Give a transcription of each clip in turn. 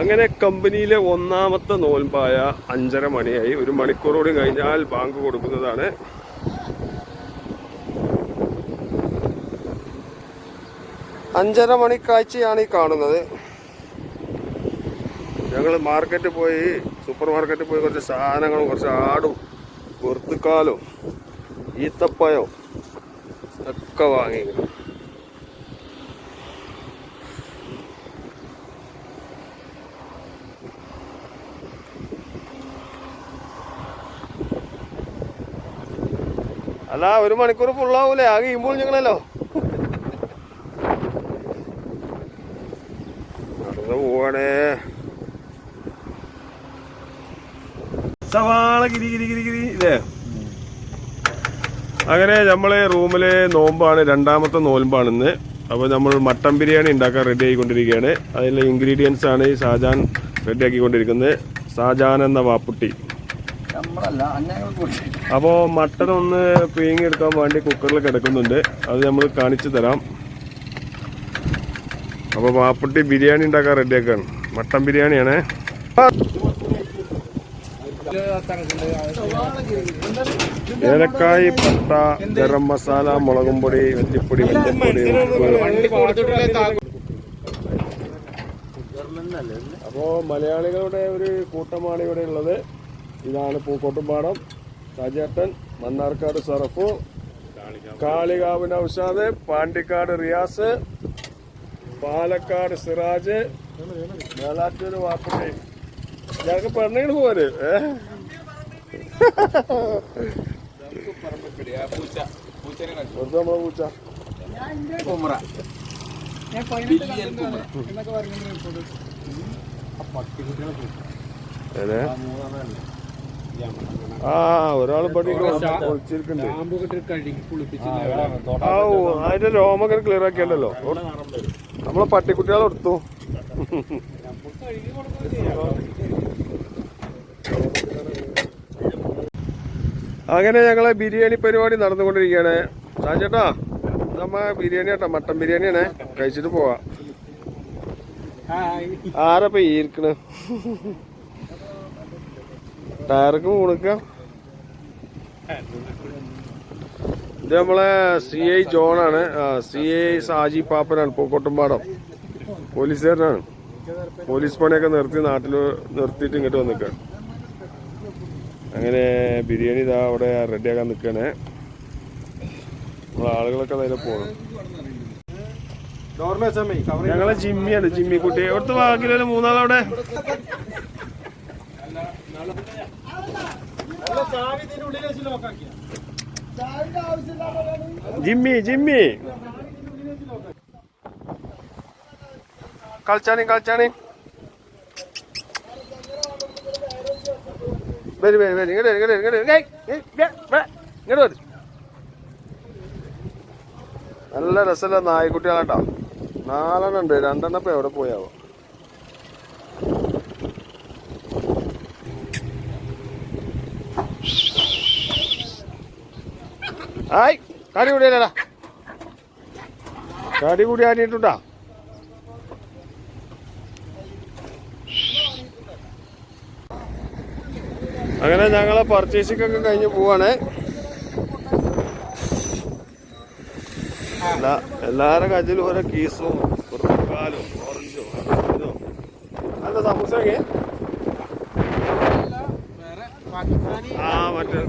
അങ്ങനെ കമ്പനിയിലെ ഒന്നാമത്തെ നോൽമ്പായ അഞ്ചര മണിയായി. ഒരു മണിക്കൂറോട് കഴിഞ്ഞാൽ ബാങ്ക് കൊടുക്കുന്നതാണ്. അഞ്ചര മണി കാഴ്ചയാണ് ഈ കാണുന്നത്. ഞങ്ങൾ മാർക്കറ്റിൽ പോയി സൂപ്പർ മാർക്കറ്റിൽ പോയി കുറച്ച് സാധനങ്ങളും കുറച്ച് ആടും വെറുത്തുക്കാലും ഈത്തപ്പഴവും ഒക്കെ വാങ്ങി. അല്ല ഒരു മണിക്കൂർ ഫുള്ളാവൂലേ ആകെ ഈമ്പോൾ ഞങ്ങളല്ലോ പോവാണേ. സവാള ഗിരി ഗിരി ഗിരി ഗിരി ഇല്ലേ അങ്ങനെ നമ്മളെ റൂമിലെ നോമ്പാണ് രണ്ടാമത്തെ നോമ്പാണ് ഇന്ന്. അപ്പോൾ നമ്മൾ മട്ടൻ ബിരിയാണി ഉണ്ടാക്കാൻ റെഡി ആയിക്കൊണ്ടിരിക്കുകയാണ്. അതിലെ ഇൻഗ്രീഡിയൻസ് ആണ് ഷാജാൻ റെഡി ആക്കിക്കൊണ്ടിരിക്കുന്നത്. ഷാജാൻ എന്ന വാപ്പുട്ടി. അപ്പോൾ മട്ടൺ ഒന്ന് പീങ്ങിയെടുക്കാൻ വേണ്ടി കുക്കറിൽ കിടക്കുന്നുണ്ട്. അത് നമ്മൾ കാണിച്ചു തരാം. അപ്പോൾ പാപ്പട്ടി ബിരിയാണി ഉണ്ടാക്കാൻ റെഡിയാക്കാണ് മട്ടൻ ബിരിയാണിയാണ്. ഏലക്കായ് പട്ട ഗരം മസാല മുളകും പൊടി വെറ്റിപ്പൊടി മല്ലിപ്പൊടി അപ്പോ അപ്പോൾ മലയാളികളുടെ ഒരു കൂട്ടമാണ് ഇവിടെ ഉള്ളത്. ഇതാണ് പൂക്കോട്ടുംപാടം സാജേട്ടൻ മണ്ണാർക്കാട് സറഫു കാളികാവ് നൌഷാദ് പാണ്ടിക്കാട് റിയാസ് പാലക്കാട് സിറാജ് മേലാറ്റൂർ വാപ്പുട്ടി. ഞങ്ങൾക്ക് പെണ്ണിങ്ങനെ പോര് നമ്മളെ പൂച്ച. കുമറ ആ ഒരാൾ അതിന്റെ രോമൊക്കെ ക്ലിയർ ആക്കിയല്ലോ നമ്മളെ പട്ടിക്കുട്ടികളെ എടുത്തു അങ്ങനെ ഞങ്ങളെ ബിരിയാണി പരിപാടി നടന്നുകൊണ്ടിരിക്കുകയാണ്. സാജേട്ടാ നമ്മ ബിരിയാണി കേട്ടോ മട്ടൻ ബിരിയാണിയാണേ. കഴിച്ചിട്ട് പോവാ. ആരപ്പ ഈർക്കണ് ടയർക്ക് കൊടുക്കാം ഇത് നമ്മളെ സി ഐ ജോണാണ്. സി ഐ സാജി പാപ്പനാണ് പൂക്കോട്ടുംപാടം പോലീസുകാരനാണ്. പോലീസ് പണിയൊക്കെ നിർത്തി നാട്ടിൽ നിർത്തിയിട്ട് ഇങ്ങോട്ട് വന്നിക്ക. അങ്ങനെ ബിരിയാണി ഇതാ അവിടെ റെഡിയാക്കാൻ നിൽക്കണേ നമ്മളെ ആളുകളൊക്കെ അതിലെ പോകണം ഞങ്ങളെ ജിമ്മിയാണ് ജിമ്മി കുട്ടി എവിടുത്തെ ബാക്കിലൊരു മൂന്നാളവിടെ. Jimmy Jimmy. കളിച്ചാണി കളിച്ചാണി. വരും വരും വരും. ഇങ്ങോട്ട് ഇങ്ങോട്ട് ഇങ്ങോട്ട് ഇങ്ങോട്ട് വരും. നല്ല രസമല്ല നായ്ക്കുട്ടികളാട്ടോ. നാലെണ്ണം ഉണ്ട് രണ്ടെണ്ണം ഇപ്പൊ എവിടെ പോയാവോ ആയ് കാടി കൂടിയല്ലേടാ. കടി കൂടി ആടിയിട്ടുണ്ടാ അങ്ങനെ ഞങ്ങളെ പർച്ചേസിംഗ് ഒക്കെ കഴിഞ്ഞ് പോവാണ്. എല്ലാ എല്ലാരുടെ കയ്യിലും ഓരോ കീസും കുറുക്കാലും ഓറഞ്ചും അല്ല സമൂസ ആ മറ്റേ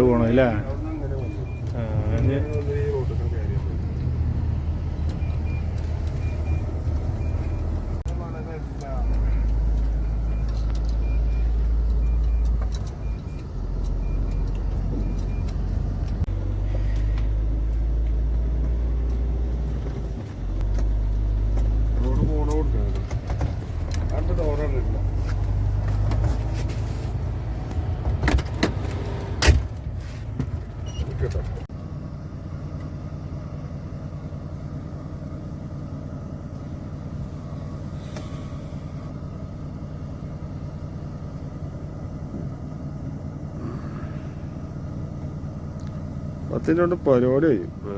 അങ്ങോട്ട് അല്ലേ അങ്ങനെ വന്നു ആ, ഇനി ഈ റോഡിൽ കയറി കൊണ്ട് പരിപാടി കഴിയും ഏ.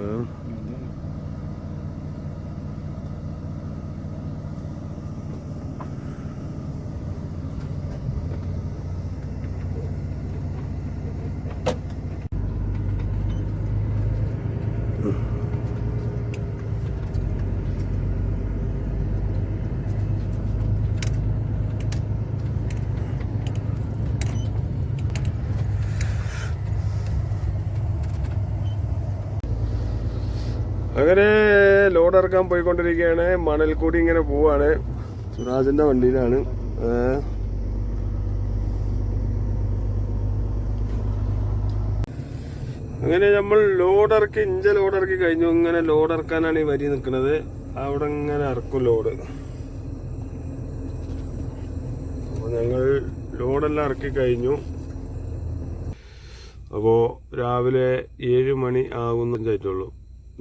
അങ്ങനെ ലോഡ് ഇറക്കാൻ പോയിക്കൊണ്ടിരിക്കുകയാണ്. മണൽ കൂടി ഇങ്ങനെ പോവാണ്. സുരാജിന്റെ വണ്ടിയിലാണ്. അങ്ങനെ നമ്മൾ ലോഡ് ഇറക്കി ഇഞ്ച ലോഡ് ഇറക്കി കഴിഞ്ഞു. ഇങ്ങനെ ലോഡ് ഇറക്കാനാണ് ഈ വരി നിൽക്കുന്നത്. അവിടെ ഇങ്ങനെ ഇറക്കും ലോഡ്. ഞങ്ങൾ ലോഡെല്ലാം ഇറക്കി കഴിഞ്ഞു. അപ്പോൾ രാവിലെ ഏഴ് മണി ആകുന്നതായിട്ടുള്ളൂ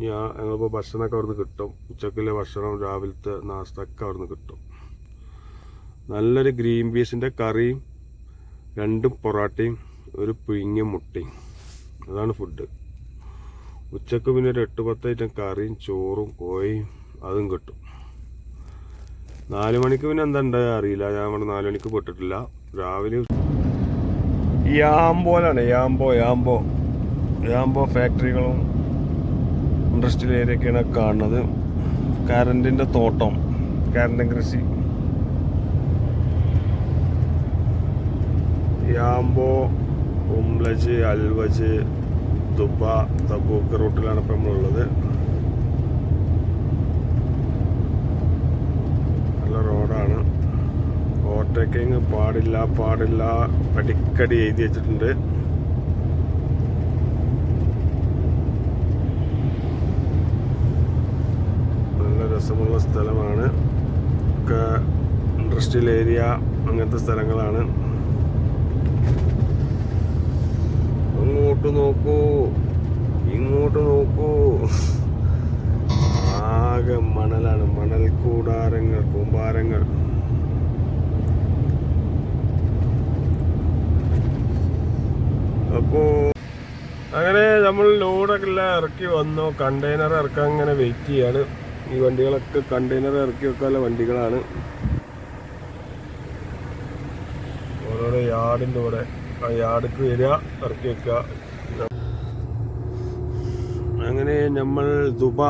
ഞാൻ ഞങ്ങളിപ്പോൾ ഭക്ഷണമൊക്കെ അവിടുന്ന് കിട്ടും. ഉച്ചക്കിലെ ഭക്ഷണം രാവിലത്തെ നാസ്തയൊക്കെ അവിടുന്ന് കിട്ടും. നല്ലൊരു ഗ്രീൻ പീസിന്റെ കറിയും രണ്ടും പൊറാട്ടയും ഒരു പുഴുങ്ങിയ മുട്ടയും. അതാണ് ഫുഡ്. ഉച്ചയ്ക്ക് പിന്നെ ഒരു എട്ട് പത്ത് ഐറ്റം കറിയും ചോറും കോയും അതും കിട്ടും. നാല് മണിക്ക് പിന്നെ എന്താ അറിയില്ല. ഞാൻ ഇവിടെ നാല് മണിക്ക് പെട്ടിട്ടില്ല. രാവിലെ യാമ്പോലാണ് യാമ്പോ യാമ്പോ യാമ്പോ ഫാക്ടറികളും ഇൻഡസ്ട്രിയൽ ഏരിയയൊക്കെയാണ് കാണുന്നത്. കറണ്ടിന്റെ തോട്ടം കറണ്ട് കൃഷി. യാമ്പോ ഉംലജ് അൽവജ് ദുബ തബൂക്ക് റൂട്ടിലാണ് ഇപ്പം നമ്മളുള്ളത്. നല്ല റോഡാണ്. ഓവർടേക്കിങ് പാടില്ല പാടില്ല അടിക്കടി എഴുതി വെച്ചിട്ടുണ്ട്. രസമുള്ള സ്ഥലമാണ്. ഒക്കെ ഇൻഡസ്ട്രിയൽ ഏരിയ അങ്ങനത്തെ സ്ഥലങ്ങളാണ്. അങ്ങോട്ട് നോക്കൂ. ഇങ്ങോട്ട് നോക്കൂ. ആകെ മണലാണ്. മണൽ കൂടാരങ്ങൾ കൂമ്പാരങ്ങൾ. അപ്പോ അങ്ങനെ നമ്മൾ ലോഡൊക്കെ ഇറക്കി വന്നു. കണ്ടെയ്നർ ഇറക്കാൻ ഇങ്ങനെ വെയിറ്റ് ചെയ്യാണ്. ഈ വണ്ടികളൊക്കെ കണ്ടെയ്നർ ഇറക്കി വെക്കാനുള്ള വണ്ടികളാണ്. ഓരോരോ യാർഡിന്റെ കൂടെ ആ യാർഡിക്ക് വരിക ഇറക്കി വെക്കുക. അങ്ങനെ നമ്മൾ ദുബ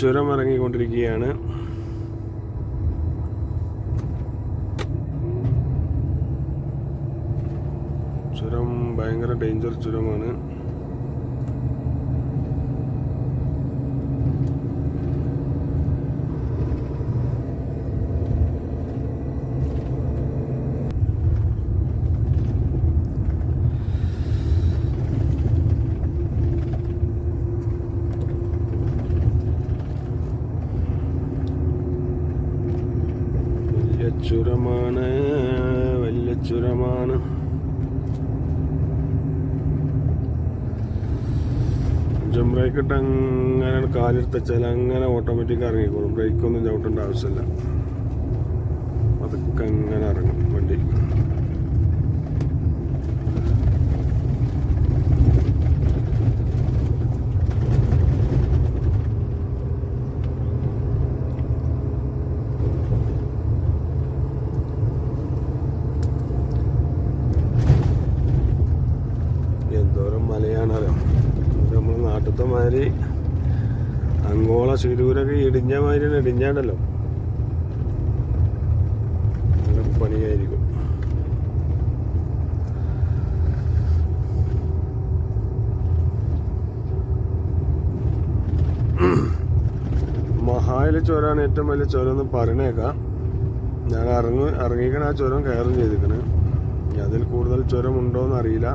ചുരം ഇറങ്ങിക്കൊണ്ടിരിക്കുകയാണ്. ചുരം ഭയങ്കര ഡേഞ്ചർ ചുരമാണ് വലിയ ചുരമാണ് വലിയ ചുരമാണ്. ജം ബ്രേക്ക് ഇട്ട് അങ്ങനെ കാലെടുത്തച്ചാൽ അങ്ങനെ ഓട്ടോമാറ്റിക് ഇറങ്ങിക്കോളും. ബ്രേക്ക് ഒന്നും ചവിട്ടേണ്ട ആവശ്യമില്ല. അതൊക്കെ അങ്ങനെ ഇറങ്ങും. ശിരൂരൊക്കെ ഇടിഞ്ഞ മാതിരി നല്ല പണിയായിരിക്കും. മഹായിലെ ചുരമാണ് ഏറ്റവും വലിയ ചുരം എന്ന് പറയണേക്കാം ഞാൻ ഇറങ്ങി ഇറങ്ങിക്കണ ആ ചുരം കയറും ചെയ്തിരിക്കണ്. അതിൽ കൂടുതൽ ചുരം ഉണ്ടോ എന്ന് അറിയില്ല.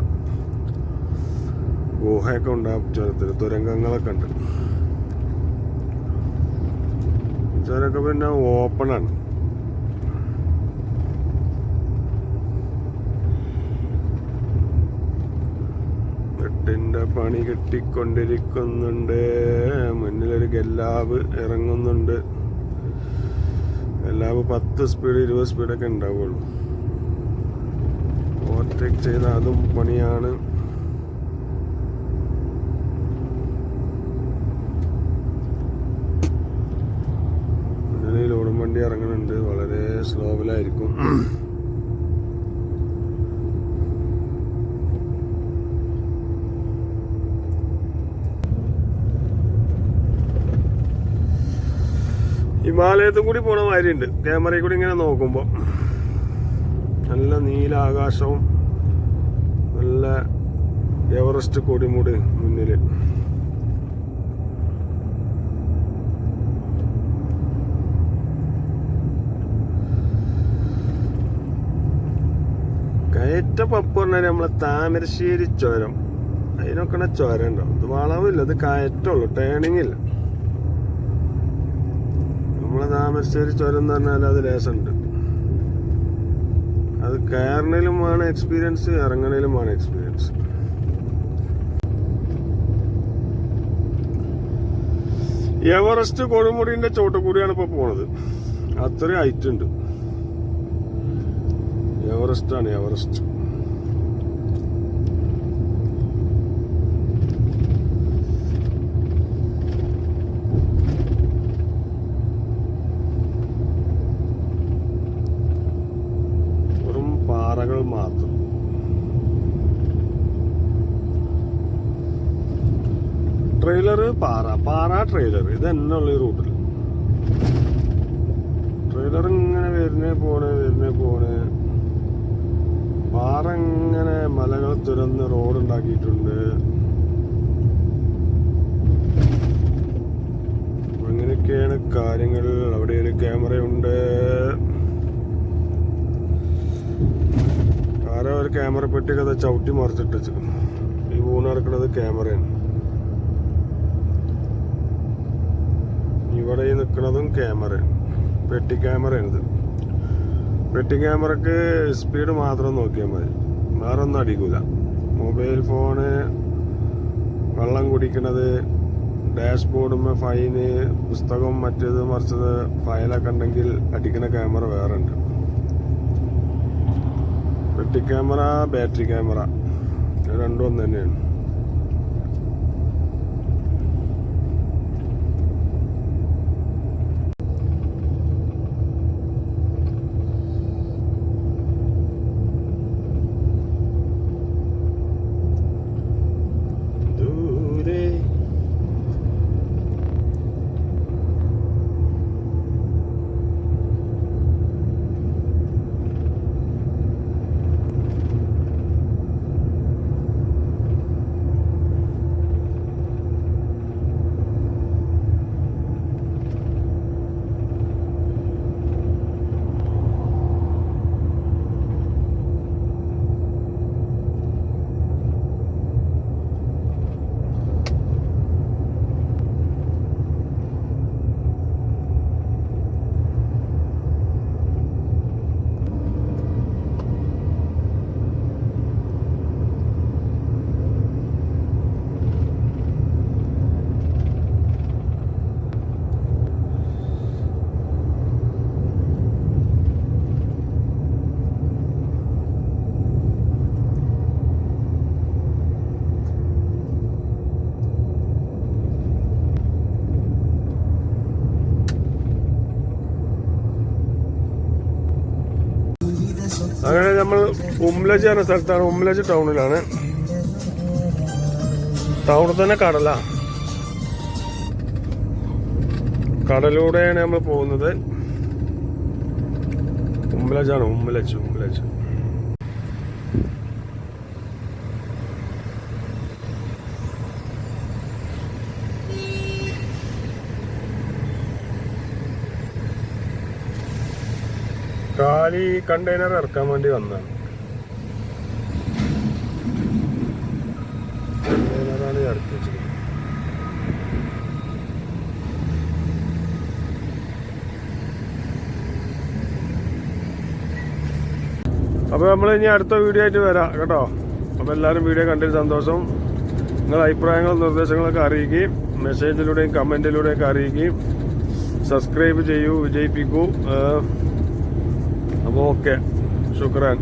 ഗുഹയൊക്കെ ഉണ്ടാകും ചുരത്തിൽ തുരങ്കങ്ങളൊക്കെ ഉണ്ട്. ചുരമൊക്കെ പിന്നെ ഓപ്പണാണ് എട്ടിന്റെ പണി കെട്ടിക്കൊണ്ടിരിക്കുന്നുണ്ട്. മുന്നിലൊരു ഗല്ലാബ് ഇറങ്ങുന്നുണ്ട്. ഗല്ലാബ് പത്ത് സ്പീഡ് ഇരുപത് സ്പീഡൊക്കെ ഉണ്ടാവുള്ളൂ. ഓവർടേക്ക് ചെയ്ത അതും പണിയാണ്. ഇറങ്ങുന്നുണ്ട് വളരെ സ്ലോവിലായിരിക്കും ഹിമാലയത്തും കൂടി പോണ മാതിരി ഉണ്ട് ക്യാമറയിൽ കൂടി ഇങ്ങനെ നോക്കുമ്പോൾ നല്ല നീല ആകാശവും നല്ല എവറസ്റ്റ് കൊടിമുടി മുന്നിൽ കയറ്റ പപ്പ് നമ്മളെ താമരശ്ശേരി ചുരം. അതിനൊക്കെ ചുരം ഉണ്ടാവും ഇത് വളവില്ല ഇത് കയറ്റുള്ളൂ ടേണിംഗ് ഇല്ല. നമ്മളെ താമരശ്ശേരി ചുരം എന്ന് പറഞ്ഞാൽ അത് രസമുണ്ട്. അത് കയറണേലുമാണ് എക്സ്പീരിയൻസ് ഇറങ്ങണേലുമാണ് എക്സ്പീരിയൻസ് എവറസ്റ്റ് കൊടുമുടിന്റെ ചോട്ടക്കൂടിയാണ് ഇപ്പൊ പോണത്. അത്രയും ഹൈറ്റ് ഉണ്ട്. എവറസ്റ്റ് ആണ് എവറസ്റ്റ് വെറും പാറകൾ മാത്രം ട്രെയിലർ പാറ പാറ ട്രെയിലർ ഇത് തന്നെ ഉള്ള റൂട്ടിൽ ട്രെയിലർ ഇങ്ങനെ വരുന്നേ പോണേ വരുന്നേ പോണേ. പാറ ഇങ്ങനെ മലകൾ തുരന്ന് റോഡ് ഉണ്ടാക്കിയിട്ടുണ്ട്. അങ്ങനെയൊക്കെയാണ് കാര്യങ്ങൾ. അവിടെ ഒരു ക്യാമറയുണ്ട്. ആരോ ഒരു ക്യാമറ പെട്ടി കഥ ചവിട്ടി മറിച്ചിട്ട്. ഈ ഊണ് നടക്കുന്നത് ക്യാമറയാണ് ഇവിടെ ഈ നിൽക്കുന്നതും ക്യാമറയാണ് പെട്ടി ക്യാമറയാണ് ഇത് പെട്ടി ക്യാമറക്ക് സ്പീഡ് മാത്രം നോക്കിയാൽ മതി. വേറെ ഒന്നും അടിക്കൂല. മൊബൈൽ ഫോണ് വെള്ളം കുടിക്കണത് ഡാഷ്ബോർഡുമ്മ ഫൈന് പുസ്തകം മറ്റേത് മറിച്ചത് ഫയലൊക്കെ ഉണ്ടെങ്കിൽ അടിക്കുന്ന ക്യാമറ വേറെ ഉണ്ട് പെട്ടി ക്യാമറ ബാറ്ററി ക്യാമറ രണ്ടും ഒന്ന് തന്നെയാണ് ദൂരെ അങ്ങനെ നമ്മൾ ഉംലജ് എന്ന സ്ഥലത്താണ് ഉംലജ് ടൗണിലാണ്. ടൗണിൽ തന്നെ കടല. കടലൂടെയാണ് നമ്മൾ പോകുന്നത്. ഉമ്മലജാണ് ഉംലജ് ഉംലജ് കാലി കണ്ടെയ്നർ ഇറക്കാൻ വേണ്ടി വന്നതാണ്. കണ്ടെയ്നറാണ് ഇറക്കി വെച്ചത് അപ്പൊ നമ്മൾ ഇനി അടുത്ത വീഡിയോ ആയിട്ട് വരാം കേട്ടോ. അപ്പോൾ എല്ലാവരും വീഡിയോ കണ്ടിട്ട് സന്തോഷം. നിങ്ങളുടെ അഭിപ്രായങ്ങളും നിർദ്ദേശങ്ങളൊക്കെ അറിയിക്കുകയും മെസ്സേജിലൂടെയും കമന്റിലൂടെയും ഒക്കെ അറിയിക്കുകയും സബ്സ്ക്രൈബ് ചെയ്യൂ വിജയിപ്പിക്കൂ. അപ്പോൾ ഓക്കെ ശുക്രാൻ.